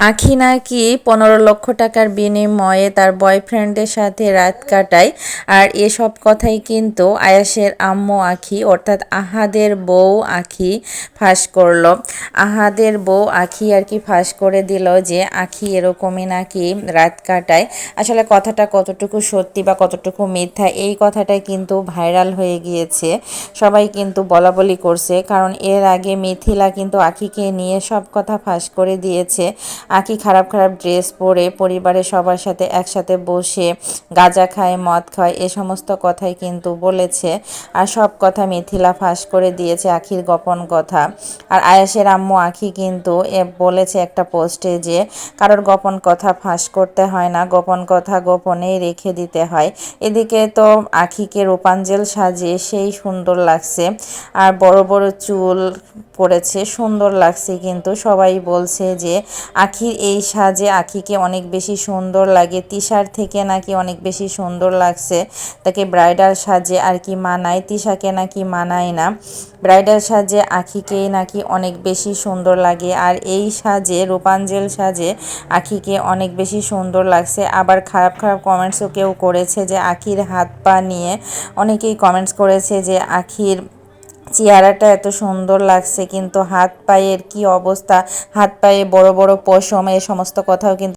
আখি নাকি পনেরো লক্ষ টাকার বিনিময়ে তার বয়ফ্রেন্ডের সাথে রাত কাটায়। আর এসব কথাই কিন্তু আয়াসের আম্মু আখি, অর্থাৎ আহাদের বউ আখি ফাঁস করল। আহাদের বউ আখি আর কি ফাঁস করে দিল যে আখি এরকমই নাকি রাত কাটায়। আসলে কথাটা কতটুকু সত্যি বা কতটুকু মিথ্যা, এই কথাটাই কিন্তু ভাইরাল হয়ে গিয়েছে। সবাই কিন্তু বলা বলি করছে, কারণ এর আগে মিথিলা কিন্তু আখিকে নিয়ে সব কথা ফাঁস করে দিয়েছে। আঁকি খারাপ খারাপ ড্রেস পরে পরিবারের সবার সাথে একসাথে বসে গাঁজা খায়, মদ খায়, এ সমস্ত কথাই কিন্তু বলেছে। আর সব কথা মিথিলা ফাঁস করে দিয়েছে আখির গোপন কথা। আর আয়াসের আম্মু আখি কিন্তু বলেছে একটা পোস্টে যে, কারোর গোপন কথা ফাঁস করতে হয় না, গোপন কথা গোপনেই রেখে দিতে হয়। এদিকে তো আখিকে রূপাঞ্জল সাজিয়ে সেই সুন্দর লাগছে। আর বড় বড় চুল পড়েছে, সুন্দর লাগছে কিন্তু সবাই বলছে যে আখির এই সাজে আখিকে অনেক বেশি সুন্দর লাগে। তিশার থেকে নাকি অনেক বেশি সুন্দর লাগছে তাকে ব্রাইডাল সাজে আর কি মানায়। তিশাকে নাকি মানায় না। ব্রাইডাল সাজে আখিকেই নাকি অনেক বেশি সুন্দর লাগে আর এই সাজে, রূপাঞ্জল সাজে আখিকে অনেক বেশি সুন্দর লাগছে। আবার খারাপ খারাপ কমেন্টসও কেউ করেছে যে আখির হাত পা নিয়ে। অনেকেই কমেন্টস করেছে যে আখির চেহারাটা এত সুন্দর লাগছে, কিন্তু হাত পায়ের কি অবস্থা? হাত পায়ে বড় বড় পশম এ সমস্ত কথাও কিন্তু